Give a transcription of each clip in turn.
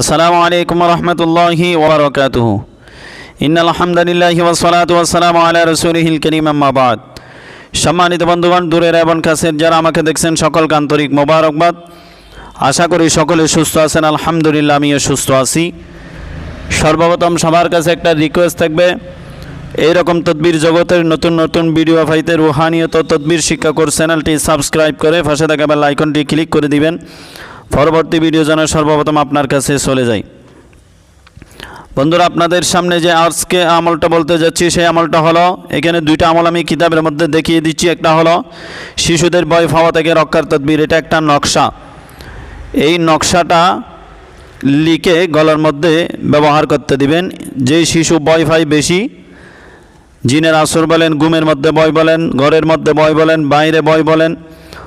আসসালামু আলাইকুম রহমতুল্লাহি ওবরকাতুহ। ইন আলহামদুলিল্লাহি ওয়াসসালাতু ওয়াসসালামু আলা রাসূলিহিল কারীম আম্মা বাদ। সম্মানিত বন্ধুগণ, দূরের এবং কাছের যারা আমাকে দেখছেন সকল আন্তরিক মোবারকবাদ। আশা করি সকলে সুস্থ আছেন, আলহামদুলিল্লাহ আমিও সুস্থ আছি। সর্বপ্রথম সবার কাছে একটা রিকোয়েস্ট থাকবে। এইরকম তদবির জগতের নতুন নতুন ভিডিও পাইতে রুহানিয়ত তদবির শিক্ষা কোর্স চ্যানেলটি সাবস্ক্রাইব করে পাশে থাকা বেল আইকনটি ক্লিক করে দিবেন। পরবর্তী ভিডিও যেন সর্বপ্রথম আপনার কাছে চলে যায়। বন্ধুরা, আপনাদের সামনে যে আজকে আমলটা বলতে যাচ্ছি, সেই আমলটা হলো, এখানে দুইটা আমল আমি কিতাবের মধ্যে দেখিয়ে দিচ্ছি। একটা হলো, শিশুদের ভয় পাওয়া থেকে রক্ষার তদবির, এটা একটা নকশা। এই নকশাটা লিখে গলার মধ্যে ব্যবহার করতে দিবেন। যেই শিশু ভয় ফাই বেশি, জিনের আসর বলেন গুমের মধ্যে বয় বলেন, ঘরের মধ্যে বয় বলেন, বাইরে বয় বলেন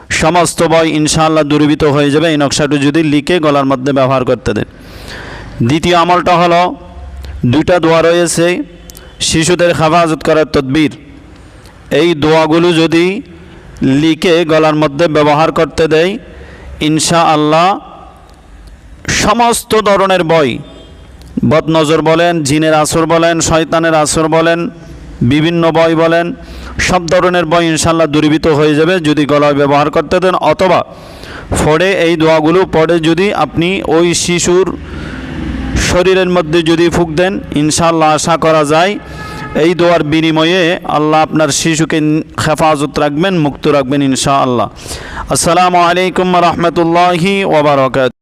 সমস্ত বয় ইনশাআল্লাহ দূরীভূত হয়ে যাবে। এই নকশাটি যদি লিখে গলার মধ্যে ব্যবহার করতে দেন। দ্বিতীয় আমলটা হলো, দুইটা দোয়া রয়েছে, শিশুদের হেফাজত করার তদবির। এই দোয়াগুলো যদি লিখে গলার মধ্যে ব্যবহার করতে দেয় ইনশা আল্লাহ সমস্ত ধরনের বই, বদনজর বলেন, জিনের আসর বলেন, শয়তানের আসর বলেন বিভিন্ন বই বলেন, সব ধরনের বই ইনশাল্লাহ দূরীভূত হয়ে যাবে যদি গলায় ব্যবহার করতে দেন, অথবা ফড়ে এই দোয়াগুলো পড়ে যদি আপনি ওই শিশুর শরীরের মধ্যে যদি ফুক দেন ইনশাল্লাহ আশা করা যায় এই দোয়ার বিনিময়ে আল্লাহ আপনার শিশুকে হেফাজত রাখবেন, মুক্ত রাখবেন ইনশাআল্লাহ। আসসালামু আলাইকুম রহমতুল্লাহি ওবরাকাত